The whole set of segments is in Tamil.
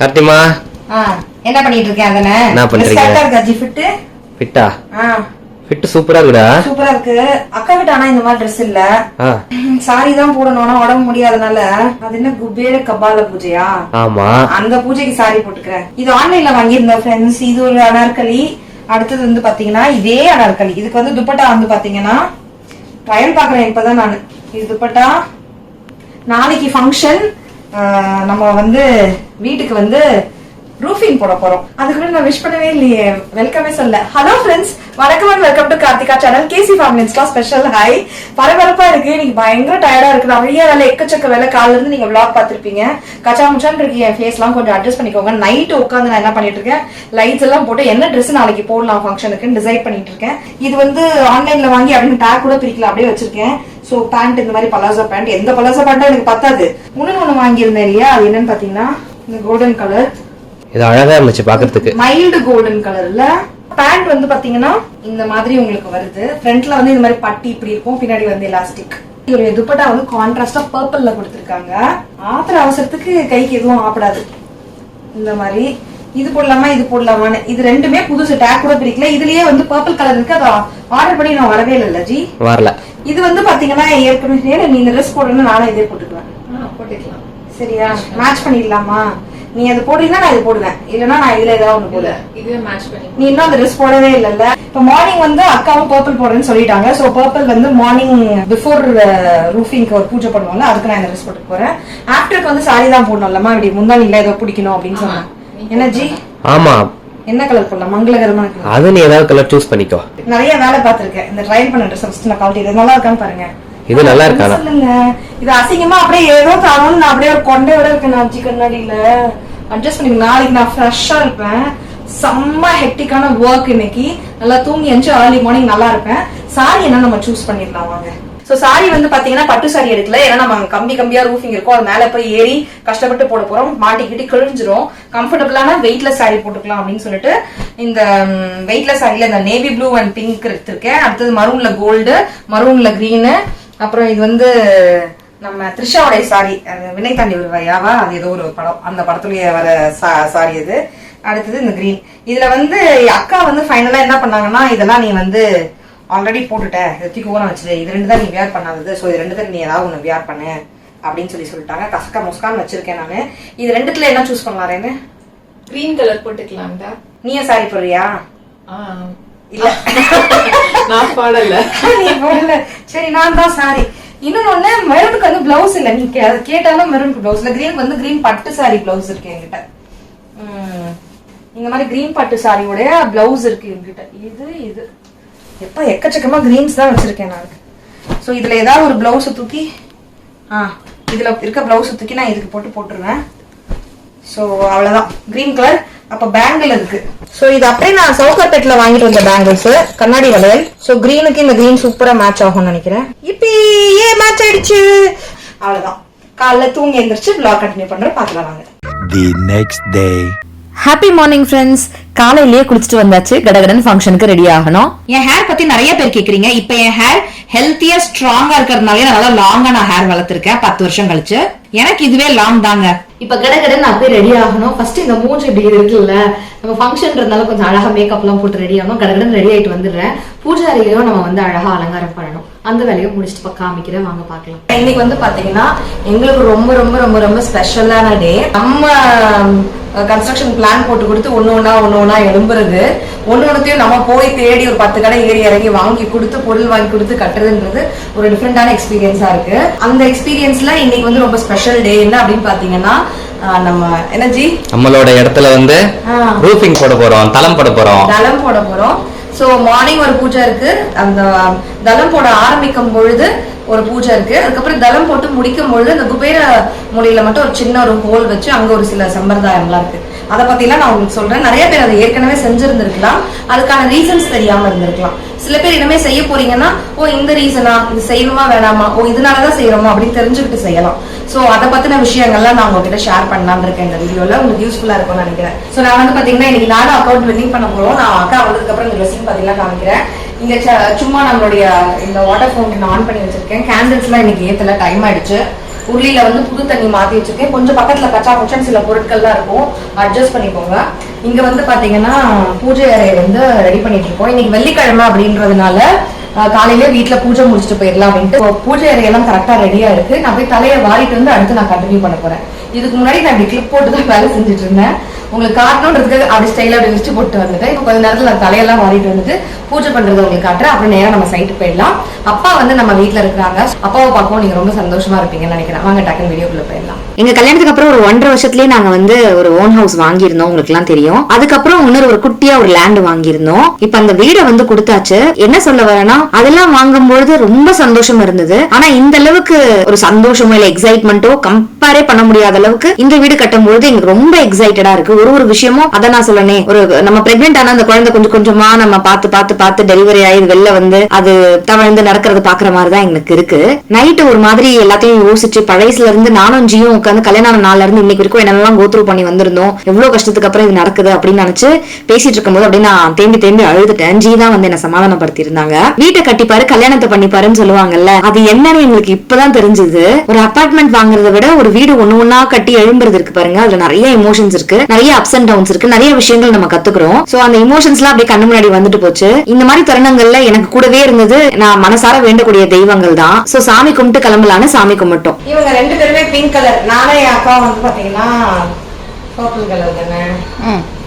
கார்த்திமா. என்ன பண்ணிட்டு இருக்கேன் அதனே? என்ன பண்றீங்க? ஃபிட்டு ஃபிட் சூப்பரா இருக்குடா. சூப்பரா இருக்கு. அக்கா கிட்ட ஆனா இந்த மாதிரி ட்ரெஸ் இல்ல. சாரி தான் போடணும்னா உடம்பு முடியாதனால. அது என்ன குபேர கபால பூஜையா? ஆமா. அந்த பூஜைக்கு சாரி போட்டுக்கிறேன். இது ஆன்லைன்ல வாங்கியிருந்தேன் ஃப்ரெண்ட்ஸ் இது ஒரு அனார்கலி. அடுத்தது வந்து பாத்தீங்கன்னா இதே அனார்கலி. இதுக்கு வந்து துப்பட்டா வந்து பாத்தீங்கன்னா ட்ரையல் பாக்குறேன் இப்பதான் நான். இது துப்பட்டா. நாளைக்கு ஃபங்க்ஷன் நம்ம வந்து வீட்டுக்கு வந்து ரூஃபிங் போட போறோம். அதுக்குள்ள நான் விஷ் பண்ணவே இல்லையே. வெல்கமே சொல்ல. ஹலோ ஃப்ரெண்ட்ஸ் வணக்கம் and welcome to Karthika channel KC ஃபேமிலிஸ்லாம் special hi பரபரப்பா இருக்கு. நீங்க பயங்கர டயர்டா இருக்கு. நிறைய வேலை எக்கச்சக்க வேலை. காலில இருந்து நீங்க விளாக் பார்த்திருப்பீங்க. கச்சா முச்சான் இருக்கு. என் ஃபேஸ்லாம் கொஞ்சம் அட்ஜஸ்ட் பண்ணிக்கோங்க. நைட்டு உட்காந்து நான் என்ன பண்ணிட்டு இருக்கேன் லைட்ஸ் எல்லாம் போட்டு என்ன ட்ரெஸ் நாளைக்கு போடலாம் ஃபங்க்ஷனுக்கு டிசைட் பண்ணிட்டு இருக்கேன் இது வந்து ஆன்லைன்ல வாங்கி அப்படின்னு டேக் கூட பிரிக்கல. அப்படியே வச்சிருக்கேன். சோ பேண்ட் இந்த மாதிரி பலாசோ பேண்ட் எந்த பலாசோ பேண்ட்டும் எனக்கு பத்தாது. இன்னொன்னு ஒண்ணு வாங்கியிருந்தேன் இல்லையா? அது என்னன்னு பாத்தீங்கன்னா இந்த கோல்டன் கலர் இது அழகா இருந்துச்சு பாக்குறதுக்கு. மைல்டு கோல்டன் கலர்ல பேண்ட் வந்து பாத்தீங்கன்னா இந்த மாதிரி உங்களுக்கு வருது. ஃப்ரண்ட்ல வந்து இந்த மாதிரி பட்டி இப்படி இருக்கும். பின்னாடி வந்து எலாஸ்டிக் ஒரு துப்பட்டா வந்து கான்ட்ராஸ்டா பர்பிள்ல கொடுத்துருக்காங்க. ஆத்திர அவசரத்துக்கு கைக்கு எதுவும் ஆப்படாது. இந்த மாதிரி இது போடலாமா இது போடலாமான்னு. இது ரெண்டுமே புதுசு டேக் கூட பிரிக்கல இதுலயே வந்து பர்பிள் கலர் இருக்கு. அதை ஆர்டர் பண்ணி நான் வரவே இல்லைல்ல ஜி. வரல. இது வந்து பாத்தீங்கன்னா ஏற்கனவே நீ இந்த ட்ரெஸ் போடணும்னு நானும் இதே போட்டுக்குவேன். போட்டுக்கலாம். சரியா? மேட்ச் பண்ணிடலாமா? நீ அது போடுறீங்கன்னா நான் இது போடுவேன். இல்லைன்னா நான் இதுல ஏதாவது ஒண்ணு போடுவேன். இதுவே மேட்ச் பண்ணி நீ இன்னும் அந்த ட்ரெஸ் போடவே இல்லைல்ல. இப்போ மார்னிங் வந்து அக்காவும் பர்பிள் போடுறேன்னு சொல்லிட்டாங்க. சோ பர்பிள் வந்து மார்னிங் பிஃபோர் ரூஃபிங்க்கு ஒரு பூஜை பண்ணுவோம்ல அதுக்கு நான் இந்த ட்ரெஸ் போட்டு போறேன். ஆஃப்டருக்கு வந்து சாரி தான் போடணும்லமா இப்படி முந்தானி இல்ல ஏதோ பிடிக்கணும் அப்படின்னு சொன்னேன் என்ன ஜி? ஆமா. என்ன கலர் போடலாம்? மங்களகரமான கலர் அது நீ ஏதாவது கலர் சூஸ் பண்ணிக்கோ. நிறைய வேலை பார்த்திருக்கேன். இந்த ட்ரையல் பண்ண ட்ரெஸ் ஃபர்ஸ்ட் நான் கழட்டி இது நல்லா இருக்கான்னு பாருங்க. இது நல்லா இருக்கானா? சொல்லுங்க? இது அசிங்கமா அப்படியே ஏதோ தானோன்னு நான் அப்படியே ஒரு கொண்டையோட இருக்கேன் நான் கண்ணாடியில. அட்ஜஸ்ட் பண்ணி நாளைக்கு நான் ஃப்ரெஷ்ஷா இருப்பேன். செம்ம ஹெக்டிக்கான ஒர்க் இன்னைக்கு. நல்லா தூங்கி எஞ்சி ஏர்லி மார்னிங் நல்லா இருப்பேன். சாரி என்ன நம்ம சூஸ் பண்ணிடலாம் வாங்க. சோ சாரி வந்து பாத்தீங்கன்னா பட்டு சாரி எடுக்கல. ஏன்னா நம்ம கம்பி கம்பியா ரூஃபிங் இருக்கும். அது மேல போய் ஏறி கஷ்டப்பட்டு போட போறோம். மாட்டிக்கிட்டு கிழிஞ்சிரும். கம்ஃபர்டபுளான வெயிட்லெஸ் சாரி போட்டுக்கலாம் அப்படின்னு சொல்லிட்டு இந்த வெயிட்லெஸ் சாரில இந்த நேவி ப்ளூ அண்ட் பிங்க் எடுத்திருக்கேன். அடுத்தது மரூன்ல கோல்டு மரூன்ல கிரீனு அப்புறம் இது வந்து நம்ம த்ரிஷாவுடைய சாரி வினை தாண்டி ஒரு வையாவா? அது ஏதோ ஒரு படம். அந்த படத்துலயே வர சாரி இது அடுத்தது இந்த கிரீன் இதுல வந்து அக்கா வந்து ஃபைனலா என்ன பண்ணாங்கன்னா இதெல்லாம் நீ வந்து ஆல்ரெடி போட்டுட்ட. இதை தூக்கி வச்சுட்டு இது ரெண்டு தான் நீ வியர் பண்ணாதது. ஸோ இது ரெண்டு நீ ஏதாவது ஒன்று வியர் பண்ணு அப்படின்னு சொல்லி சொல்லிட்டாங்க. கசக்கா முஸ்கான்னு வச்சிருக்கேன் நான். இது ரெண்டுத்துல என்ன சூஸ் பண்ணலாரேன்னு கிரீன் கலர் போட்டுக்கலாம்டா. நீயே சாரி போடுறியா? ஆ, இல்ல. நான் பாடல. நீ பாடல. சரி நான் தான் சாரி இன்னொன்னு ஒண்ணு மெரூனுக்கு வந்து பிளவுஸ் இல்ல. நீ கேட்டாலும் மெரூனுக்கு பிளவுஸ் இல்ல. கிரீனுக்கு வந்து கிரீன் பட்டு சாரி பிளவுஸ் இருக்கு என்கிட்ட. இந்த மாதிரி கிரீன் பட்டு சாரியோட பிளவுஸ் இருக்கு என்கிட்ட. இது இது. எப்ப எக்கச்சக்கமா கிரீன்ஸ் தான் வச்சிருக்கேன் நான். சோ இதுல ஏதாவது ஒரு பிளவுஸ் தூக்கி ஆ இதுல இருக்க பிளவுஸ் தூக்கி நான் இதுக்கு போட்டு போட்டுருவேன். சோ அவ்வளவுதான். கிரீன் கலர் அப்ப பேங்கிள் இருக்கு. சோ இது அப்படியே நான் சவுகார்பேட்ல வாங்கிட்டு வந்த பேங்கிள்ஸ் கண்ணாடி வளையல். சோ கிரீனுக்கு இந்த கிரீன் சூப்பரா மேட்ச் ஆகும்னு நினைக்கிறேன். இப்ப ஏ மேட்ச் ஆயிடுச்சு. அவ்வளவுதான். காலைல தூங்கி எந்திரிச்சு vlog கண்டினியூ பண்றேன் பாக்கலாம் வாங்க. The next day. Happy morning friends காலையிலேயே குளிச்சுட்டு வந்தாச்சு. கடகடன் ஃபங்க்ஷனுக்கு ரெடி ஆகணும். என் ஹேர் பத்தி நிறைய பேர் கேக்குறீங்க. இப்ப என் ஹேர் ஹெல்த்தியா ஸ்ட்ராங்கா இருக்கிறதுனால நல்லா லாங்கா நான் ஹேர் வளர்த்திருக்கேன். பத்து வருஷம் கழிச்சு. எனக்கு இதுவே லாங் தாங்க. இப்ப கடகடன் நான் போய் ரெடி ஆகணும். ஃபர்ஸ்ட் இந்த மூஞ்சி இப்படி இருக்குல்ல நம்ம ஃபங்க்ஷன்றதுனால கொஞ்சம் அழகா மேக்கப் எல்லாம் போட்டு ரெடி ஆகணும். கடகடன் ரெடி ஆயிட்டு வந்துடுறேன். பூஜை அறையிலையும் நம்ம வந்து அழகா அலங்காரம் பண்ணணும். அந்த வேலையும் முடிச்சுட்டு இப்ப காமிக்கிறேன். வாங்க பார்க்கலாம். இன்னைக்கு வந்து பாத்தீங்கன்னா எங்களுக்கு ரொம்ப ரொம்ப ரொம்ப ரொம்ப ஸ்பெஷலான டே நம்ம கன்ஸ்ட்ரக்ஷன் பிளான் போட்டு கொடுத்து ஒன்று ஒன்றா ஒன்று ஒன்றா எழும்புறது. ஒண்ணு ஒண்ணுத்தையும் நம்ம போய் தேடி ஒரு பத்து கடை ஏறி இறங்கி வாங்கி கொடுத்து பொருள் வாங்கி கொடுத்து கட்டுறதுன்றது ஒரு டிஃப்ரெண்டான எக்ஸ்பீரியன்ஸா இருக்கு. அந்த எக்ஸ்பீரியன்ஸ்ல இன்னைக்கு வந்து ரொம்ப ஸ்பெஷல் டே என்ன அப்படின்னு பாத்தீங்கன்னா ஆஹ் நம்ம எனர்ஜி நம்மளோட இடத்துல வந்து ரூஃபிங் போட போறோம் தளம் போட போறோம். தளம் போட போறோம். சோ மார்னிங் ஒரு பூஜை இருக்கு. அந்த தளம் போட ஆரம்பிக்கும் பொழுது ஒரு பூஜை இருக்கு. அதுக்கப்புறம் தளம் போட்டு முடிக்கும் பொழுது அந்த குபேர மொழியில மட்டும் ஒரு சின்ன ஒரு ஹோல் வச்சு அங்க ஒரு சில சம்பிரதாயம்லாம் இருக்கு. அதை பற்றிலாம் நான் உங்களுக்கு சொல்கிறேன் நிறைய பேர் அதை ஏற்கனவே செஞ்சுருந்துருக்கலாம். அதுக்கான ரீசன்ஸ் தெரியாமல் இருந்திருக்கலாம். சில பேர் இனிமே செய்ய போறீங்கன்னா ஓ இந்த ரீசனா இது செய்யணுமா வேணாமா? ஓ இதனாலதான் செய்யறோமா? அப்படின்னு தெரிஞ்சுக்கிட்டு செய்யலாம். ஸோ அதை பத்தின விஷயங்கள்லாம் நான் உங்ககிட்ட ஷேர் பண்ணலாம்னு இருக்கேன் இந்த வீடியோல உங்களுக்கு யூஸ்ஃபுல்லா இருக்கும்னு நினைக்கிறேன். ஸோ நான் வந்து பாத்தீங்கன்னா இன்னைக்கு நானும் அக்கௌண்ட் பில்டிங் பண்ண போறோம். நான் அக்கா வந்ததுக்கு அப்புறம் இந்த ட்ரெஸ்ஸிங் பத்திலாம் காமிக்கிறேன். இங்க சும்மா நம்மளுடைய இந்த வாட்டர் ஃபவுண்டன் ஆன் பண்ணி வச்சிருக்கேன். கேண்டில்ஸ்லாம் இன்னைக்கு ஏத்தல டைம் ஆயிடுச்சு. உருளியில வந்து புது தண்ணி மாத்தி வச்சிருக்கேன். கொஞ்சம் பக்கத்துல கச்சா புச்சன் சில பொருட்கள்லாம் இருக்கும். அட்ஜஸ்ட் பண்ணிக்கோங்க. இங்க வந்து பாத்தீங்கன்னா பூஜை அறையை வந்து ரெடி பண்ணிட்டு இருக்கோம். இன்னைக்கு வெள்ளிக்கிழமை அப்படின்றதுனால காலையிலேயே வீட்டில் பூஜை முடிச்சுட்டு போயிடலாம் அப்படின்ட்டு. பூஜை அறையெல்லாம் கரெக்டா ரெடியா இருக்கு. நான் போய் தலையை வாரிட்டு வந்து அடுத்து நான் கண்டினியூ பண்ண போறேன். இதுக்கு முன்னாடி நான் இப்படி கிளிப் போட்டு தான் வேலை செஞ்சுட்டு இருந்தேன். உங்களுக்கு காட்டணுன்றதுக்கு அப்படி ஸ்டைலா அப்படி விரிச்சு போட்டு வந்துட்டேன். இப்போ கொஞ்ச நேரத்தில் நான் தலையெல்லாம் வாரிட்டு வந்துட்டு பூஜை பண்றது உங்களுக்கு காட்டுறேன். அப்புறம் நேரம் நம்ம சைட்டு போயிடலாம். அப்பா வந்து நம்ம வீட்ல இருக்கிறாங்க. அப்பாவை பார்க்கவும் நீங்க ரொம்ப சந்தோஷமா இருப்பீங்கன்னு நினைக்கிறேன். வாங்க டக்குன்னு வீடியோக்குள்ள போயிடலாம். எங்க கல்யாணத்துக்கு அப்புறம் ஒரு ஒன்றரை வருஷத்துலயே நாங்க வந்து ஒரு ஓன் ஹவுஸ் வாங்கியிருந்தோம். உங்களுக்கு எல்லாம் தெரியும். அதுக்கப்புறம் இன்னொரு ஒரு குட்டியா ஒரு லேண்ட் வாங்கியிருந்தோம். இப்ப அந்த வீடை வந்து கொடுத்தாச்சு. என்ன சொல்ல வரேன்னா அதெல்லாம் வாங்கும்பொழுது ரொம்ப சந்தோஷம் இருந்தது. ஆனா இந்த அளவுக்கு ஒரு சந்தோஷமோ இல்ல எக்ஸைட்மெண்ட்டோ கம்பேரே பண்ண முடியாத அளவுக்கு இந்த வீடு கட்டும்பொழுது எங்களுக்கு ரொம்ப எக்ஸைட்டடா இருக்கு. ஒரு ஒரு விஷயமும் அதை நான் சொல்லனே ஒரு நம்ம பிரெக்னென்ட் ஆன அந்த குழந்தை கொஞ்சம் கொஞ்சமா நம்ம பார்த்து பார்த்து பார்த்து டெலிவரி ஆகி வெளில வந்து அது தவழ்ந்து நடக்கிறது பாக்குற மாதிரி தான் எங்களுக்கு இருக்கு. நைட்டு ஒரு மாதிரி எல்லாத்தையும் யோசிச்சு பழையசுல இருந்து நானும் ஜியும் உட்காந்து கல்யாணம் நாள்ல இருந்து இன்னைக்கு வரைக்கும் என்னெல்லாம் கோத்ரூ பண்ணி வந்திருந்தோம் எவ்வளவு கஷ்டத்துக்கு அப்புறம் இது நடக்குது அப்படின்னு நினைச்சு பேசிட்டு இருக்கும்போது அப்படியே நான் தேம்பி தேம்பி அழுதுட்டேன். ஜி தான் வந்து என்ன சமாதானப்படுத்தி இருந்தாங்க வீட்டை கட்டிப்பாரு கல்யாணத்தை பண்ணிப்பாருன்னு சொல்லுவாங்கல்ல அது என்னன்னு எங்களுக்கு இப்பதான் தெரிஞ்சது. ஒரு அபார்ட்மெண்ட் வாங்குறதை விட ஒரு வீடு ஒண்ணு ஒண்ணா கட்டி எழும்புறது இருக்கு பாருங்க அதுல நிறைய எமோஷன்ஸ் இருக்கு நிறைய அப்ஸ் அண்ட் டவுன்ஸ் இருக்கு நிறைய விஷயங்கள் நம்ம கத்துக்கிறோம். சோ அந்த எமோஷன்ஸ்லாம் அப்படியே கண்ணு முன்னாடி வந்துட்டு போச்சு. இந்த மாதிரி தருணங்கள்ல எனக்கு கூடவே இருந்தது. நான் மனசார வேண்டக்கூடிய தெய்வங்கள் தான். சோ சாமி கும்பிட்டு கிளம்பலான்னு சாமி கும்பிட்டோம். இவங்க ரெண்டு பேருமே பிங்க் கலர் நானே என் அக்கா வந்து பாத்தீங்கன்னா பர்பிள் கலர் தானே?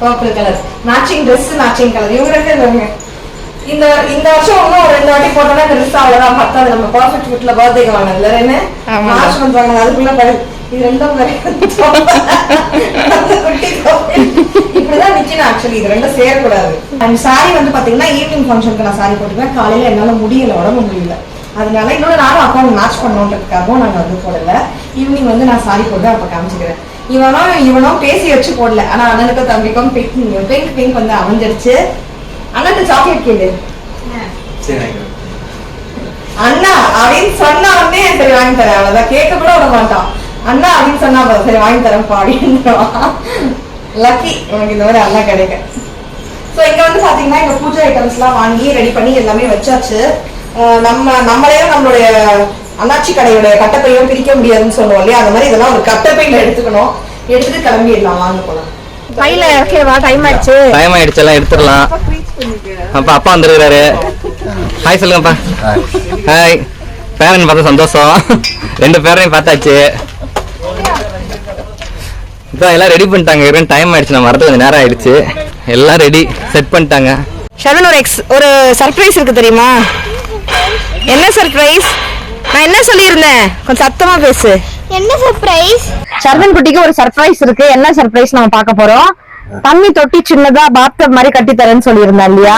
Purple colour matching Dress matching colour இவங்க ரெண்டு இந்த இந்த வருஷம் இன்னும் ஒரு ரெண்டு வாட்டி போட்டோம்னா இந்த ட்ரெஸ் அவ்வளவுதான் பத்தாது. நம்ம பர்ஃபெக்ட் ஃபிட்ல பர்த்டேக்கு வாங்கினதுல என்ன? மார்ச் வாங்கினது. அதுக்குள்ள இது ரெண்டும் இப்படிதான் நிக்கணும் ஆக்சுவலி இது ரெண்டும் சேரக்கூடாது அண்ட் சாரி வந்து பாத்தீங்கன்னா ஈவினிங் ஃபங்க்ஷனுக்கு நான் சாரி போட்டுப்பேன் காலையில என்னால முடியல உடம்பு முடியல. அதனால இன்னொரு நானும் அக்கௌண்ட் மேட்ச் பண்ணணுன்றதுக்காகவும் நாங்க வந்து போடல. ஈவினிங் வந்து நான் சாரி போடுவேன் அப்ப காமிச்சுக்கிறேன். இவனும் இவனும் பேசி வச்சு போடல. ஆனா அண்ணனுக்கும் தம்பிக்கும் பிங்க் பிங்க் பிங்க் வந்து அமைஞ்சிருச்சு. அண்ணன் சாக்லேட் கேளு. அண்ணா அப்படின்னு சொன்ன உடனே சரி வாங்கி தரேன். அவ்வளவுதான். கேட்க கூட விட மாட்டான். அண்ணா அப்படின்னு சொன்னா சரி வாங்கி தரேன்ப்பா அப்படின்னு லக்கி உனக்கு இந்த மாதிரி அண்ணா கிடைக்க ஸோ இங்க வந்து பாத்தீங்கன்னா இங்க பூஜை ஐட்டம்ஸ்லாம் வாங்கி ரெடி பண்ணி எல்லாமே வச்சாச்சு. நம்ம நம்மளையும் நம்மளுடைய அண்ணாச்சி கடையோட கட்டப்பையும் பிரிக்க முடியாதுன்னு சொல்லுவோம் இல்லையா? அந்த மாதிரி இதெல்லாம் ஒரு கட்டப்பையில எடுத்துக்கணும். எடுத்துட்டு கிளம்பிடலாம். வாங்க டைம் ஆச்சு டைம் ஆயிடுச்சு. எல்லாம் எடுத்துடலாம். அப்பா அப்பா வந்துருக்காரு ஹாய் சொல்லுங்கப்பா. ஹாய் பேரன் பார்த்தா சந்தோஷம். ரெண்டு பேரையும் பார்த்தாச்சு. இப்போ எல்லாம் ரெடி பண்ணிட்டாங்க. இவன் டைம் ஆயிடுச்சு. நான் வரது கொஞ்சம் நேரம் ஆயிடுச்சு. எல்லாம் ரெடி செட் பண்ணிட்டாங்க. ஷவன் ஒரு எக்ஸ் ஒரு சர்ப்ரைஸ் இருக்கு தெரியுமா? என்ன சர்ப்ரைஸ் நான் என்ன சொல்லியிருந்தேன்? கொஞ்சம் சத்தமா பேசு. என்ன சர்ப்ரைஸ் ஷர்வன் குட்டிக்கு ஒரு சர்ப்ரைஸ் இருக்கு. என்ன சர்ப்ரைஸ் நம்ம பார்க்க போறோம்? தண்ணி தொட்டி சின்னதா பாத்டப் மாதிரி கட்டி தரேன்னு சொல்லியிருந்தேன் இல்லையா?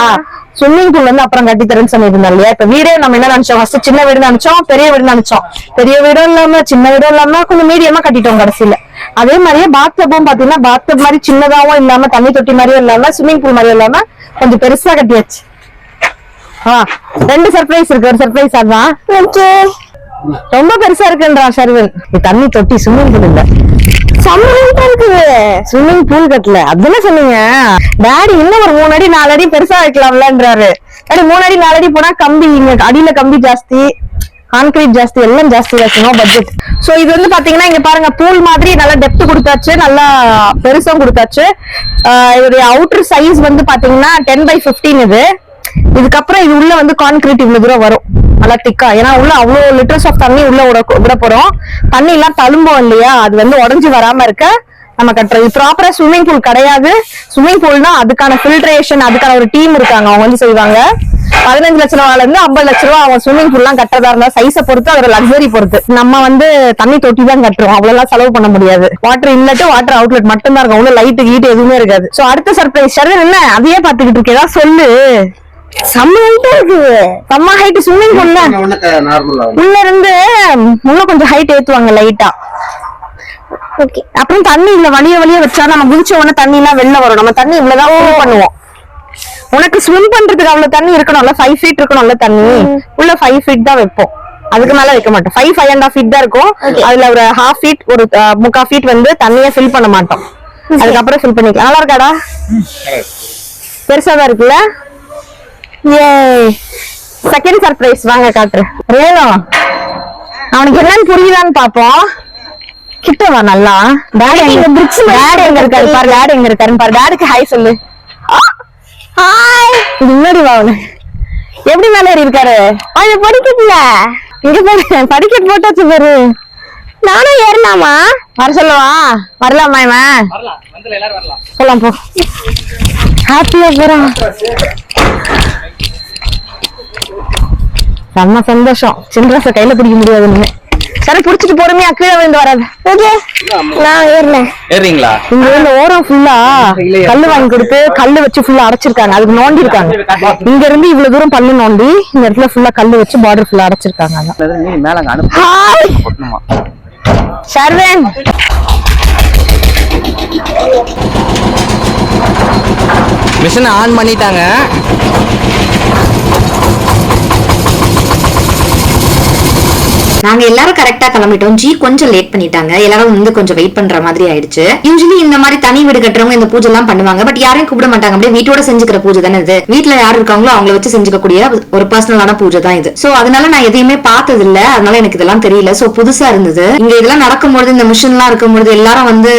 ஸ்விம்மிங் பூல் வந்து அப்புறம் கட்டி தரேன்னு சொல்லியிருந்தேன் இல்லையா? இப்ப வீடே நம்ம என்ன நினைச்சோம்? ஃபர்ஸ்ட் சின்ன வீடு நினைச்சோம் பெரிய வீடு நினைச்சோம். பெரிய வீடும் இல்லாம சின்ன வீடும் இல்லாம கொஞ்சம் மீடியமா கட்டிட்டோம் கடைசியில. அதே மாதிரியே பாத்டப்பும் பாத்தீங்கன்னா பாத்டப் மாதிரி சின்னதாவும் இல்லாம தண்ணி தொட்டி மாதிரியும் இல்லாம ஸ்விம்மிங் பூல் மாதிரியும் இல்லாம கொஞ்சம் பெருசா கட்டியாச்சு. ரெண்டு சர்ப்ரைஸ் இருக்கு. ஒரு சர்ப்ரைஸ் அதான். ரொம்ப பெருசா இருக்குன்றான் ஷர்வன். தண்ணி தொட்டி ஸ்விம்மிங் பூல் இல்ல. சம்மந்தம் இருக்குது ஸ்விம்மிங் பூல் கட்டல. அதெல்லாம் சொன்னீங்க. டாடி இன்னும் ஒரு மூணு அடி நாலு அடி பெருசா வைக்கலாம்லன்றாரு. டாடி மூணு அடி நாலு அடி போனா கம்பி இங்க அடியில கம்பி ஜாஸ்தி கான்கிரீட் ஜாஸ்தி எல்லாம் ஜாஸ்தி வச்சுக்கணும் பட்ஜெட் சோ இது வந்து பாத்தீங்கன்னா இங்க பாருங்க பூல் மாதிரி நல்லா டெப்த் கொடுத்தாச்சு நல்லா பெருசும் கொடுத்தாச்சு. இதோடைய அவுட்டர் சைஸ் வந்து பாத்தீங்கன்னா டென் பை 15 இது. இதுக்கப்புறம் இது உள்ள வந்து கான்கிரீட் இவ்வளவு தூரம் வரும். நல்லா திக்கா ஏன்னா உள்ள அவ்வளோ லிட்டர்ஸ் ஆஃப் தண்ணி உள்ள விட விட போறோம். தண்ணி எல்லாம் தழும்போம் இல்லையா? அது வந்து உடஞ்சி வராம இருக்க நம்ம கட்டுறது ப்ராப்பரா ஸ்விம்மிங் பூல் கிடையாது. ஸ்விம்மிங் பூல்னா அதுக்கான ஃபில்ட்ரேஷன் அதுக்கான ஒரு டீம் இருக்காங்க. அவங்க வந்து செய்வாங்க. பதினஞ்சு லட்ச ரூபால இருந்து ஐம்பது லட்ச ரூபா அவங்க ஸ்விம்மிங் பூல் எல்லாம் கட்டுறதா இருந்தா சைஸை பொறுத்து அதோட லக்ஸரி பொறுத்து. நம்ம வந்து தண்ணி தொட்டி தான் கட்டுறோம். அவ்வளவு செலவு பண்ண முடியாது. வாட்டர் இன்லெட் வாட்டர் அவுட்லெட் மட்டும் தான் இருக்கும். அவ்வளவு லைட்டு கீட்டு எதுவுமே இருக்காது. சோ அடுத்த சர்ப்ரைஸ் ஷர்வன் என்ன? அதையே பாத்துக்கிட்டு இருக்கு சொல்லு. செம்ம ஹைட்டா செம்ம ஹைட் ஸ்விம்மிங் பூல்ல உள்ள இருந்து இன்னும் கொஞ்சம் ஹைட் ஏத்துவாங்க லைட்டா ஓகே அப்புறம் தண்ணி இல்ல வழிய வழிய வச்சா நம்ம குதிச்ச உடனே தண்ணி எல்லாம் வெளில வரும். நம்ம தண்ணி இவ்வளவுதான் பண்ணுவோம். உனக்கு ஸ்விம் பண்றதுக்கு அவ்வளவு தண்ணி இருக்கணும்ல? ஃபைவ் ஃபீட் இருக்கணும்ல தண்ணி? உள்ள ஃபைவ் ஃபீட் தான் வைப்போம். அதுக்கு மேல வைக்க மாட்டோம். Five five and half feet தான் இருக்கும். அதுல ஒரு ஹாஃப் ஃபீட் ஒரு முக்கா ஃபீட் வந்து தண்ணியை ஃபில் பண்ண மாட்டோம். அதுக்கப்புறம் ஃபில் பண்ணிக்கலாம். நல்லா இருக்காடா? பெருசா தான் இருக்குல்ல? ஏ செகண்ட் சர்ப்ரைஸ் வாங்க காட்டுறேன். ரேணு அவனுக்கு என்னன்னு புரியுதான்னு பாப்போம் கிட்ட வா நல்லா. டாடி எங்க டாடி எங்க இருக்காரு பாரு டாடி எங்க இருக்காருன்னு பாரு. டாடிக்கு ஹாய் சொல்லு. ஹாய் முன்னாடி வா அவனு. எப்படி மேல ஏறி இருக்காரு? அது படிக்கல இங்க பாரு படிக்கட் போட்டாச்சு பாரு. நானும் ஏறலாமா? வர சொல்லவா? வரலாமா இவன்? போலாம் போ. ஹாப்பியா போறான். செம்ம சந்தோஷம். சின்ராச கையில பிடிக்க முடியாது இனிமே. சரி புடிச்சிட்டு பொறுமையா கீழே விழுந்து வராது. நான் ஏறினேன். ஏறுறீங்களா? இங்க இந்த ஓரம் ஃபுல்லா கல்லு வாங்கி கொடுத்து கல்லு வச்சு ஃபுல்லா அடைச்சிருக்காங்க. அதுக்கு நோண்டி இருக்காங்க. இங்க இருந்து இவ்வளவு தூரம் பல்லு நோண்டி இந்த இடத்துல ஃபுல்லா கல்லு வச்சு பார்டர் ஃபுல்லா அடைச்சிருக்காங்க ஷர்வேன் மிஷினை ஆன் பண்ணிட்டாங்க. நாங்க எல்லாரும் கரெக்டா கிளம்பிட்டோம். ஜி கொஞ்சம் லேட் பண்ணிட்டாங்க. எல்லாரும் வந்து கொஞ்சம் வெயிட் பண்ற மாதிரி ஆயிடுச்சு. யூஸ்வலி இந்த மாதிரி தனி வீடு கட்டுறவங்க இந்த பூஜை எல்லாம் பண்ணுவாங்க. பட் யாரையும் கூப்பிட மாட்டாங்க. அப்படியே வீட்டோட செஞ்சுக்கிற பூஜை தானே இது. வீட்டுல யார் இருக்காங்களோ அவங்கள வச்சு செஞ்சுக்கக்கூடிய ஒரு பர்சனலான பூஜை தான் இது. சோ அதனால நான் எதையுமே பார்த்தது இல்ல அதனால எனக்கு இதெல்லாம் தெரியல. சோ புதுசா இருந்தது. இங்க இதெல்லாம் நடக்கும்போது இந்த மிஷின் எல்லாம் இருக்கும்போது எல்லாரும் வந்து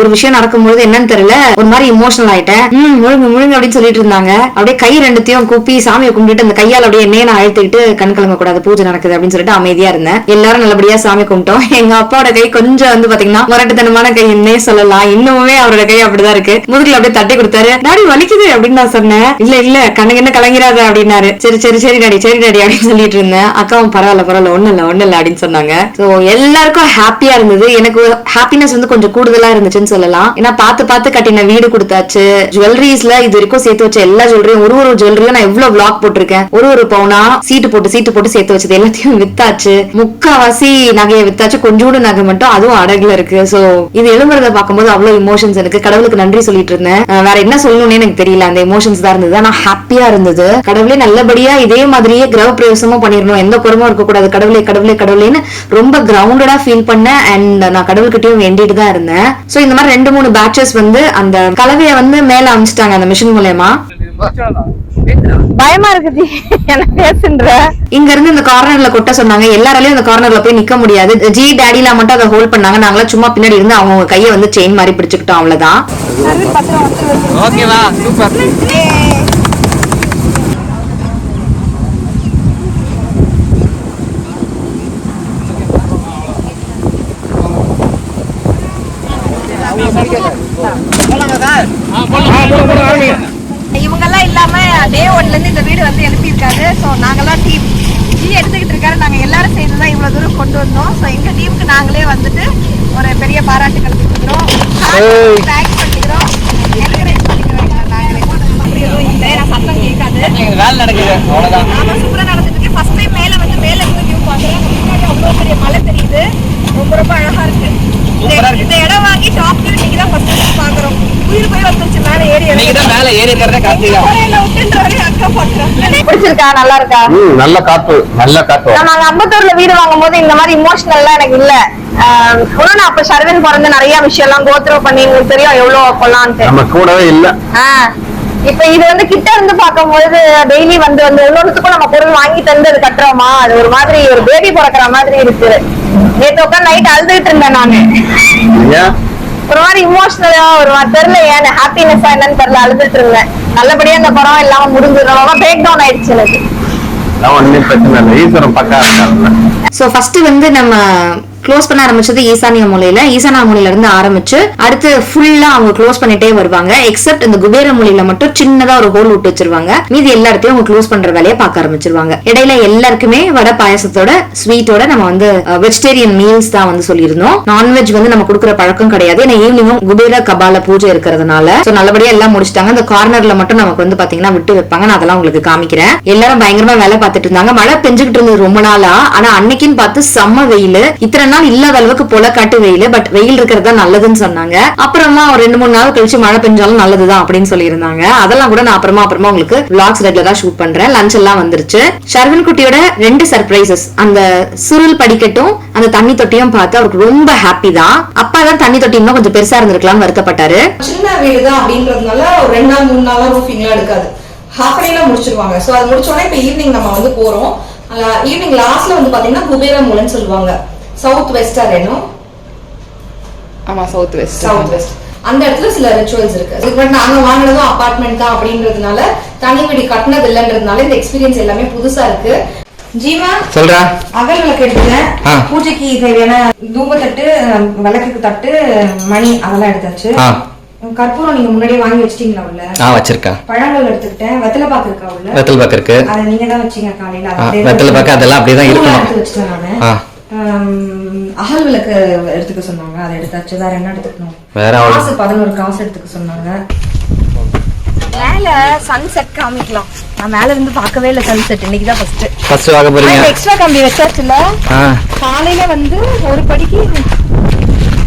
ஒரு விஷயம் நடக்கும்போது என்னன்னு தெரியல. ஒரு மாதிரி இமோஷனல் ஆயிட்டேன். ம் முழுங்க முழுங்க அப்படின்னு சொல்லிட்டு இருந்தாங்க. அப்படியே கை ரெண்டுத்தையும் கூப்பி சாமியை கும்பிட்டுட்டு அந்த கையால் அப்படியே எண்ணெயை நான் அழுத்திட்டு கண் கலங்க கூடாது பூஜை நடக்குது அப்படின்னு சொல்லிட்டு அமைதியா இருந்தேன். எல்லாரும் நல்லபடியா சாமி கும்பிட்டோம். எங்க அப்பாவோட கை கொஞ்சம் வந்து பாத்தீங்கன்னா முரட்டுத்தனமான கை என்னே சொல்லலாம். இன்னுமே அவரோட கை அப்படிதான் இருக்கு. முதுகுல அப்படியே தட்டி கொடுத்தாரு. டாடி வலிக்குது அப்படின்னு நான் சொன்னேன். இல்ல இல்ல கண்ணுக்கு என்ன கலங்கிறாத அப்படின்னாரு. சரி சரி சரி டாடி சரி டாடி அப்படின்னு சொல்லிட்டு இருந்தேன். அக்காவும் பரவாயில்ல பரவாயில்ல ஒண்ணு இல்ல ஒண்ணு இல்ல அப்படின்னு சொன்னாங்க. சோ எல்லாருக்கும் ஹாப்பியா இருந்தது. எனக்கு ஹாப்பினஸ் வந்து கொஞ்சம் கூடுதலா இருந்துச்சுன்னு சொல்லலாம். ஏன்னா பார்த்து பார்த்து கட்டின வீடு கொடுத்தாச்சு. ஜுவல்லரிஸ்ல இது வரைக்கும் சேர்த்து வச்ச எல்லா ஜுவல்லரியும் ஒரு ஒரு ஜுவல்லரியும் நான் எவ்வளவு பிளாக் போட்டிருக்கேன். ஒரு ஒரு பவுனா சீட்டு போட்டு சீட்டு போட்டு சேர்த்து வச்சது எல்லாத்தையும் வித்தாச்சு. முக்காவாசி நகையை வித்தாச்சு கொஞ்சோண்டு நகை மட்டும் அதுவும் அடகுல இருக்கு. சோ இது எழும்புறத பார்க்கும்போது அவ்வளவு இமோஷன்ஸ் எனக்கு. கடவுளுக்கு நன்றி சொல்லிட்டு இருந்தேன். வேற என்ன சொல்லணும்னு எனக்கு தெரியல. அந்த இமோஷன்ஸ் தான் இருந்தது. ஆனா ஹாப்பியா இருந்தது. கடவுளே நல்லபடியா இதே மாதிரியே கிரக பிரவேசமும் பண்ணிடணும். எந்த குறமும் இருக்கக்கூடாது. கடவுளே கடவுளே கடவுளேன்னு ரொம்ப கிரவுண்டடா ஃபீல் பண்ணேன். அண்ட் நான் கடவுள்கிட்டயும் வேண்டிட்டு தான் இருந்தேன். சோ இந்த மாதிரி ரெண்டு மூணு பேட்சஸ் வந்து அந்த கலவையை வந்து மேல அமைச்சிட்டாங்க அந்த மிஷின் மூலயமா. பயமா இருக்குது என்ன பேசுன்ற? இங்க இருந்து இந்த கார்னர்ல கொட்ட சொன்னாங்க. எல்லாராலையும் இந்த கார்னர்ல போய் நிக்க முடியாது. ஜி டேடில மட்டும் அதை ஹோல்ட் பண்ணாங்க. நாங்களாம் சும்மா பின்னாடி இருந்து அவங்க கையை வந்து செயின் மாதிரி பிடிச்சுக்கிட்டோம். அவ்வளவுதான். ஓகேவா சூப்பர் இவங்க எல்லாம் இல்லாம டே ஒன்ல இருந்து இந்த வீடு வந்து எழுப்பியிருக்காரு. ஸோ நாங்கெல்லாம் டீம் ஜி எடுத்துக்கிட்டு இருக்காரு. நாங்க எல்லாரும் சேர்ந்து தான் இவ்வளவு தூரம் கொண்டு வந்தோம். ஸோ எங்க டீமுக்கு நாங்களே வந்துட்டு ஒரு பெரிய பாராட்டுகள் கொடுக்குறோம் தேங்க்ஸ் பண்ணிக்கிறோம். என்கரேஜ் பண்ணிக்கிறோம். எங்களை நாங்களே அப்படி எதுவும் இல்லை. நான் சத்தம் கேட்காது. வேலை நடக்குது. அவ்வளவுதான். ஆமா சூப்பரா நடந்துட்டு இருக்கு. ஃபர்ஸ்ட் டைம் மேல வந்து மேல இருந்து வியூ பாக்குறேன் முன்னாடி அவ்வளவு பெரிய மலை தெரியுது. ரொம்ப ரொம்ப அழகா இருக்கு. இந்த- இடம் வாங்கி டாப் வியூ நீங்க தான் ஃபர்ஸ்ட் டைம் பாக்குறோம். உயிர் போய் வந்துருச்சு மேல ஏறி நீங்க தான் மேல ஏறி இருக்கிறத கார்த்திகா. கோரையில விட்டுன்ற வரையும் அக்கா பாக்குறேன் பிடிச்சிருக்கா? நல்லா இருக்கா? ம் நல்ல காத்து நல்ல காத்து நம்ம அங்க அம்பத்தூர்ல வீடு வாங்கும் போது இந்த மாதிரி இமோஷனல்லாம் எனக்கு இல்ல. ஆஹ் இன்னும் நான் அப்ப சர்வன் பிறந்து நிறைய விஷயம் எல்லாம் கோத்ரோ பண்ணி உங்களுக்கு தெரியும் எவ்வளவு கொள்ளான்ட்டு நம்ம கூடவே இல்ல. ஆஹ் இப்ப இது வந்து கிட்ட இருந்து பார்க்கும்போது டெய்லி வந்து வந்து ஒன்னொன்னுக்கும் நம்ம பொருள் வாங்கி தந்து அது கட்டுறோமா? அது ஒரு மாதிரி ஒரு பேபி பிறக்கிற மாதிரி இருக்கு நேத்து உட்காந்து நைட் அழுதுகிட்டு இருந்தேன் நானு. ஒரு மாதிரி இமோஷனலா ஒரு மாதிரி தெரியல ஏன் ஹாப்பினஸா என்னன்னு தெரியல அழுதுட்டு இருந்தேன். நல்லபடியா இந்த படம் இல்லாம முடிஞ்சது ரொம்ப பிரேக் டவுன் ஆயிடுச்சு எனக்கு. நான் ஒன்னும் பிரச்சனை இல்லை. ஈஸ்வரன் பக்கா இருக்காங்கல்ல சோ ஃபர்ஸ்ட் வந்து நம்ம க்ளோஸ் பண்ண ஆரம்பிச்சது ஈசானிய மூலையில. ஈசானா மூலையில இருந்து ஆரம்பிச்சு அடுத்து ஃபுல்லா அவங்க க்ளோஸ் பண்ணிட்டே வருவாங்க. எக்ஸப்ட் இந்த குபேர மூலையில மட்டும் சின்னதா ஒரு ஹோல் விட்டு வச்சிருவாங்க. மீதி எல்லா இடத்தையும் அவங்க க்ளோஸ் பண்ற வேலையை பார்க்க ஆரம்பிச்சிருவாங்க. இடையில எல்லாருக்குமே வடை பாயசத்தோட ஸ்வீட்டோட நம்ம வந்து வெஜிடேரியன் மீல்ஸ் தான் வந்து சொல்லியிருந்தோம். நான்வெஜ் வந்து நம்ம கொடுக்குற பழக்கம் கிடையாது. ஏன்னா ஈவினிங்கும் குபேர கபால பூஜை இருக்கிறதுனால. சோ நல்லபடியா எல்லாம் முடிச்சிட்டாங்க. இந்த கார்னர்ல மட்டும் நமக்கு வந்து பாத்தீங்கன்னா விட்டு வைப்பாங்க. நான் அதெல்லாம் உங்களுக்கு காமிக்கிறேன். எல்லாரும் பயங்கரமா வேலை பார்த்துட்டு இருந்தாங்க. மழை பெஞ்சுக்கிட்டு இருந்தது ரொம்ப நாளா. ஆனா அன்னைக்குன்னு பார்த்து செம்ம வெயில். இத்தனை நாள் இல்லாத அளவுக்கு போல காட்டு வெயில் பட் வெயில் இருக்கிறது தான் நல்லதுன்னு சொன்னாங்க. அப்புறமா ஒரு ரெண்டு மூணு நாள் கழிச்சு மழை பெஞ்சாலும் நல்லதுதான் அப்படின்னு சொல்லியிருந்தாங்க. அதெல்லாம் கூட நான் அப்புறமா அப்புறமா உங்களுக்கு vlogs ரெகுலரா ஷூட் பண்றேன். லஞ்ச் எல்லாம் வந்துருச்சு. ஷர்வின் குட்டியோட ரெண்டு சர்ப்ரைசஸ் அந்த சுருள் படிக்கட்டும் அந்த தண்ணி தொட்டியும் பார்த்து அவருக்கு ரொம்ப ஹாப்பி தான். அப்பா தான் தண்ணி தொட்டி இன்னும் கொஞ்சம் பெருசா இருந்திருக்கலாம்னு வருத்தப்பட்டாரு. சின்ன வீடு தான் அப்படின்றதுனால ஒரு ரெண்டு நாள் மூணு நாள் ரூஃபிங்லாம் எடுக்காது. ஹாஃப் டேல முடிச்சிருவாங்க. ஸோ அது முடிச்ச உடனே இப்போ ஈவினிங் நம்ம வந்து போறோம். ஈவினிங் லாஸ்ட்ல வந்து பாத்தீங்கன்னா குபேர மூலன்னு சொல்லுவாங்க. சவுத் வெஸ்டா வேணும். ஆமா சவுத் வெஸ்ட் சவுத் வெஸ்ட் அந்த இடத்துல சில ரிச்சுவல்ஸ் இருக்கு. இதுக்கு நாங்க வாங்கினதும் அபார்ட்மெண்ட் தான் அப்படின்றதுனால தனி வீடு கட்டினது இல்லைன்றதுனால இந்த எக்ஸ்பீரியன்ஸ் எல்லாமே புதுசா இருக்கு. ஜீவா சொல்றா. அகல் விளக்கு எடுத்துட்டேன். பூஜைக்கு தேவையான தூபத்தட்டு விளக்குக்கு தட்டு மணி அதெல்லாம் எடுத்தாச்சு. கற்பூரம் நீங்க முன்னாடியே வாங்கி வச்சிட்டீங்களா உள்ள? நான் வச்சிருக்கேன் பழங்கள் எடுத்துக்கிட்டேன். வெத்தலை பாக்கு இருக்கா உள்ள? வெத்தல் பாக்கு இருக்கு. அதை நீங்க தான் வச்சீங்க காலையில. வெத்தலை பாக்கு அதெல்லாம் அப்படியே தான் இருக்கணும். எடுத்து வச்சிட்டேன் நானு. அகல் விளக்கு எடுத்துக்க சொன்னாங்க. அதை எடுத்தாச்சு. வேற என்ன எடுத்துக்கணும்? வேற காசு பதினோரு காசு எடுத்துக்க சொன்னாங்க. மேல சன்செட் காமிக்கலாம். நான் மேல இருந்து பார்க்கவே இல்லை சன்செட் இன்னைக்கு தான் ஃபர்ஸ்ட் ஃபர்ஸ்ட் வாங்க போறீங்க. எக்ஸ்ட்ரா கம்பி வச்சாச்சுல ஆ. காலையில வந்து ஒரு படிக்கு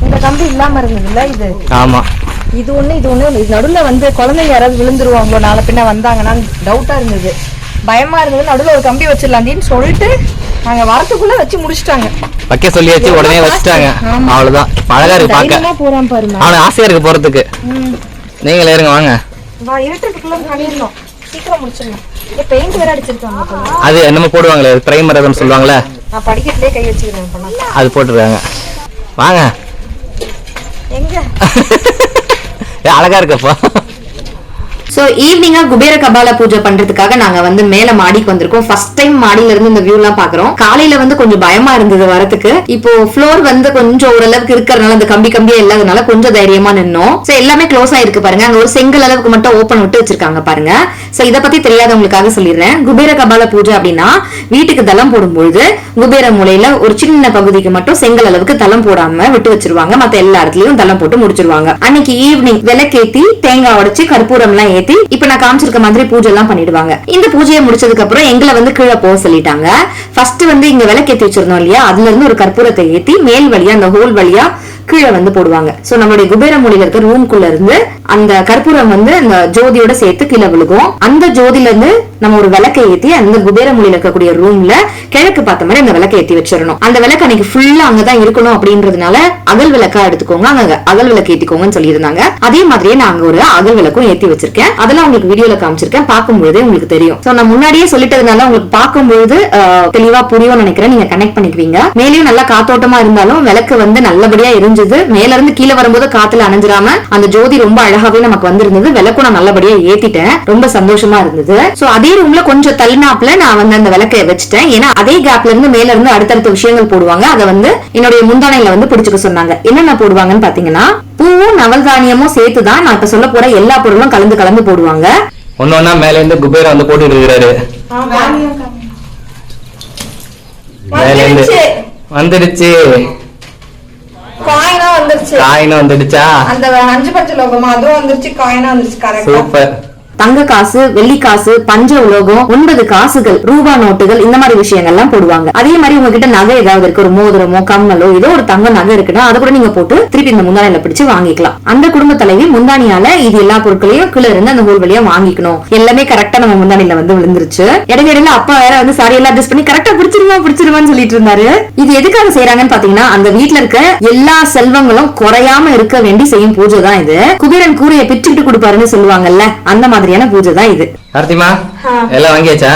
இந்த கம்பி இல்லாம இருந்ததுல்ல இது? ஆமா. இது ஒண்ணு இது ஒண்ணு. இது நடுவுல வந்து குழந்தைங்க யாராவது விழுந்துருவாங்களோ நாளை பின்ன வந்தாங்கன்னா டவுட்டா இருந்தது. பயமா இருந்தது. நடுவுல ஒரு கம்பி வச்சிடலாண்டின்னு சொல்லிட்டு நாங்க வரத்துக்குள்ள வச்சு முடிச்சிட்டாங்க. வைக்க சொல்லியாச்சு உடனே வச்சுட்டாங்க. அவ்வளவுதான். அழகா இருக்கு பார்க்க. போறான் பாருங்க அவனுக்கு ஆசையா இருக்கு போறதுக்கு நீங்களே இருங்க வாங்க. வா இருட்டுக்குள்ள பண்ணிடணும். சீக்கிரம் முடிச்சிடணும். பெயிண்ட் வேற அடிச்சிருக்காங்க போல. அது என்னமோ போடுவாங்களே பிரைமர் அதுன்னு சொல்லுவாங்களே. நான் கை அது போட்டுருக்காங்க. வாங்க. எங்க? அழகா இருக்கப்போ ஸோ ஈவினிங்கா குபேர கபால பூஜை பண்றதுக்காக நாங்க வந்து மேல மாடிக்கு வந்திருக்கோம். ஃபர்ஸ்ட் டைம் மாடியில இருந்து இந்த வியூ எல்லாம் பாக்குறோம். காலையில வந்து கொஞ்சம் பயமா இருந்தது வரதுக்கு. இப்போ ஃப்ளோர் வந்து கொஞ்சம் ஓரளவுக்கு இருக்கிறதுனால அந்த கம்பி கம்பியா இல்லாதனால கொஞ்சம் தைரியமா நின்னோம். ஸோ எல்லாமே க்ளோஸ் ஆயிருக்கு பாருங்க. அங்க ஒரு செங்கல் அளவுக்கு மட்டும் ஓப்பன் விட்டு வச்சிருக்காங்க பாருங்க. சோ இத பத்தி தெரியாதவங்களுக்காக சொல்லிடுறேன். குபேர கபால பூஜை அப்படின்னா வீட்டுக்கு தளம் போடும்பொழுது குபேர மூலையில ஒரு சின்ன பகுதிக்கு மட்டும் செங்கல் அளவுக்கு தளம் போடாம விட்டு வச்சிருவாங்க. மத்த எல்லா இடத்துலயும் தளம் போட்டு முடிச்சிருவாங்க. அன்னைக்கு ஈவினிங் விளக்கேத்தி தேங்காய் உடச்சு கற்பூரம் எல்லாம் ஏத்தி இப்ப நான் காமிச்சிருக்க மாதிரி பூஜை எல்லாம் பண்ணிடுவாங்க. இந்த பூஜையை முடிச்சதுக்கு அப்புறம் எங்களை வந்து கீழே போக சொல்லிட்டாங்க. ஃபர்ஸ்ட் வந்து இங்க விளக்கேத்தி வச்சிருந்தோம் இல்லையா? அதுல இருந்து ஒரு கற்பூரத்தை ஏத்தி மேல் வழியா அந்த ஹோல் வழியா கீழே வந்து போடுவாங்க. சோ நம்மளுடைய குபேர மொழியில இருக்க ரூம்குள்ள இருந்து அந்த கற்பூரம் வந்து அந்த ஜோதியோட சேர்த்து கீழே விழுகும். அந்த ஜோதில இருந்து நம்ம ஒரு விளக்கை ஏத்தி அந்த குபேர மொழியில இருக்கக்கூடிய ரூம்ல கிழக்கு பார்த்த மாதிரி அந்த விளக்கை ஏத்தி வச்சிடணும். அந்த விளக்கு அன்னைக்கு ஃபுல்லா அங்கதான் இருக்கணும் அப்படின்றதுனால அகல் விளக்கா எடுத்துக்கோங்க. அங்க அகல் விளக்கு ஏத்திக்கோங்கன்னு சொல்லியிருந்தாங்க. அதே மாதிரியே நான் அங்க ஒரு அகல் விளக்கும் ஏத்தி வச்சிருக்கேன். அதெல்லாம் உங்களுக்கு வீடியோல காமிச்சிருக்கேன். பார்க்கும்போதே உங்களுக்கு தெரியும். சோ நான் முன்னாடியே சொல்லிட்டதுனால உங்களுக்கு பார்க்கும்போது தெளிவா புரியும் நினைக்கிறேன். நீங்க கனெக்ட் பண்ணிக்குவீங்க. மேலேயும் நல்லா காத்தோட்டமா இருந்தாலும் விளக்கு வந்து நல்லபடியா எரிஞ்சது. மேல இருந்து கீழே வரும்போது காத்துல அணைஞ்சிராம அந்த ஜோதி ரொம்ப அழகாவே நமக்கு வந்திருந்தது. விளக்கும் நான் நல்லபடியா ஏத்திட்டேன். ரொம்ப சந்தோஷமா இருந்தது. சோ அதே ரூம்ல கொஞ்சம் தள்ளினாப்ல நான் வந்து அந்த விளக்கை வச்சுட்டேன். ஏன்னா அதே கேப்ல இருந்து மேல இருந்து அடுத்தடுத்த விஷயங்கள் போடுவாங்க. அதை வந்து என்னுடைய முந்தானையில வந்து பிடிச்சுக்க சொன்னாங்க. என்னென்ன போடுவாங்கன்னு பாத்தீங்கன்னா பூவும் நவல்தானியமும் சேர்த்துதான் நான் இப்ப சொல்ல போற எல்லா பொருளும் கலந்து கலந்து போடுவாங்க. ஒண்ணு ஒண்ணா மேல இருந்து குபேரா வந்து போட்டுட்டு இருக்கிறாரு. மேல இருந்து வந்துடுச்சு காயினா வந்துருச்சு. காயினும் வந்துடுச்சா? அந்த அஞ்சு பஞ்ச லோகமா? அதுவும் வந்துருச்சு. காயினா வந்துருச்சு. கரெக்டா சூப்பர். தங்க காசு வெள்ளி காசு பஞ்ச உலோகம் ஒன்பது காசுகள் ரூபா நோட்டுகள் இந்த மாதிரி விஷயங்கள்லாம் போடுவாங்க. அதே மாதிரி உங்ககிட்ட நகை ஏதாவது இருக்கு ஒரு மோதிரமோ கம்மலோ ஏதோ ஒரு தங்க நகை இருக்குன்னா அதை கூட நீங்க போட்டு திருப்பி இந்த முந்தானையில பிடிச்சு வாங்கிக்கலாம். அந்த குடும்ப தலைவி முந்தானியால இது எல்லா பொருட்களையும் கீழே இருந்து அந்த ஹோல் வழியா வாங்கிக்கணும். எல்லாமே கரெக்டா நம்ம முந்தானில வந்து விழுந்துருச்சு. இடையில இடையில அப்பா வேற வந்து சாரி எல்லாம் அட்ஜஸ்ட் பண்ணி கரெக்டா பிடிச்சிருமா பிடிச்சிருவான்னு சொல்லிட்டு இருந்தாரு. இது எதுக்காக செய்யறாங்கன்னு பாத்தீங்கன்னா அந்த வீட்ல இருக்க எல்லா செல்வங்களும் குறையாம இருக்க வேண்டி செய்யும் பூஜை தான் இது. குபேரன் கூரையை பிச்சுக்கிட்டு கொடுப்பாருன்னு சொல்லுவாங்கல்ல அந்த மாதிரி மாதிரியான பூஜை தான் இது. கார்த்திமா எல்லாம் வாங்கியாச்சா?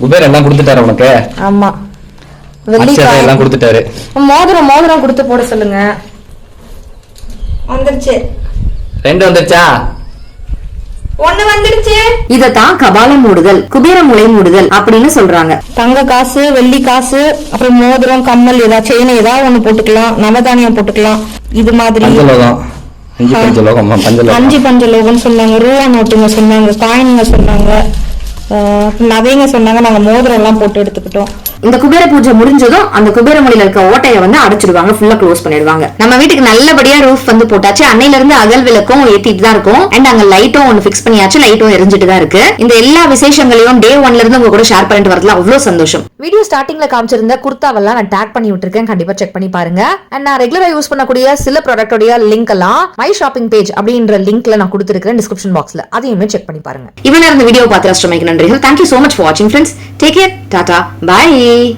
குபேர் எல்லாம் கொடுத்துட்டாரு உனக்கு. ஆமா. அச்சதை எல்லாம் கொடுத்துட்டாரு. மோதிரம் மோதிரம் கொடுத்து போட சொல்லுங்க. வந்துருச்சு. ரெண்டு வந்துருச்சா? ஒண்ணு வந்துருச்சு. இதத்தான் கபால மூடுதல் குபேர முளை மூடுதல் அப்படின்னு சொல்றாங்க. தங்க காசு வெள்ளி காசு அப்புறம் மோதிரம் கம்மல் ஏதாவது செயின் ஏதாவது ஒண்ணு போட்டுக்கலாம். நவதானியம் போட்டுக்கலாம். இது மாதிரி அஞ்சு பஞ்சலோகம் அஞ்சு பஞ்சலோகம்னு சொன்னாங்க. ரூபா நோட்டுங்க சொன்னாங்க காயினுங்க சொன்னாங்க. நகைங்க சொன்னாங்க. நாங்க மோதிரம் எல்லாம் போட்டு எடுத்துக்கிட்டோம். இந்த குபேர பூஜை முடிஞ்சதும் அந்த குபேர மொழியில இருக்க ஓட்டையை வந்து அடைச்சிடுவாங்க ஃபுல்லா க்ளோஸ் பண்ணிடுவாங்க. நம்ம வீட்டுக்கு நல்லபடியா ரூஃப் வந்து போட்டாச்சு. அன்னையில இருந்து அகல் விளக்கும் ஏத்திட்டு தான் இருக்கும். அண்ட் அங்க லைட்டும் ஒன்னு ஃபிக்ஸ் பண்ணியாச்சு. லைட்டும் எரிஞ்சிட்டு தான் இருக்கு. இந்த எல்லா விசேஷங்களையும் டே ஒன்ல இருந்து உங்க கூட ஷேர் பண்ணிட்டு வரதுல அவ்வளவு சந்தோஷம். வீடியோ ஸ்டார்டிங்ல காமிச்சிருந்த குர்தாவெல்லாம் நான் டேக் பண்ணி விட்டுருக்கேன். கண்டிப்பா செக் பண்ணி பாருங்க. அண்ட் நான் ரெகுலரா யூஸ் பண்ணக்கூடிய சில ப்ராடக்டோட லிங்க் எல்லாம் மை ஷாப்பிங் பேஜ் அப்படின்ற லிங்க்ல நான் கொடுத்துருக்கேன் டிஸ்கிரிப்ஷன் பாக்ஸ்ல அதையுமே செக் பண்ணி பாருங்க. இவன் இருந்த வீடியோ பார்த்து ரஷ்டமைக்கு நன்றிகள். Thank you so much for வாட்சிங் friends take care tata bye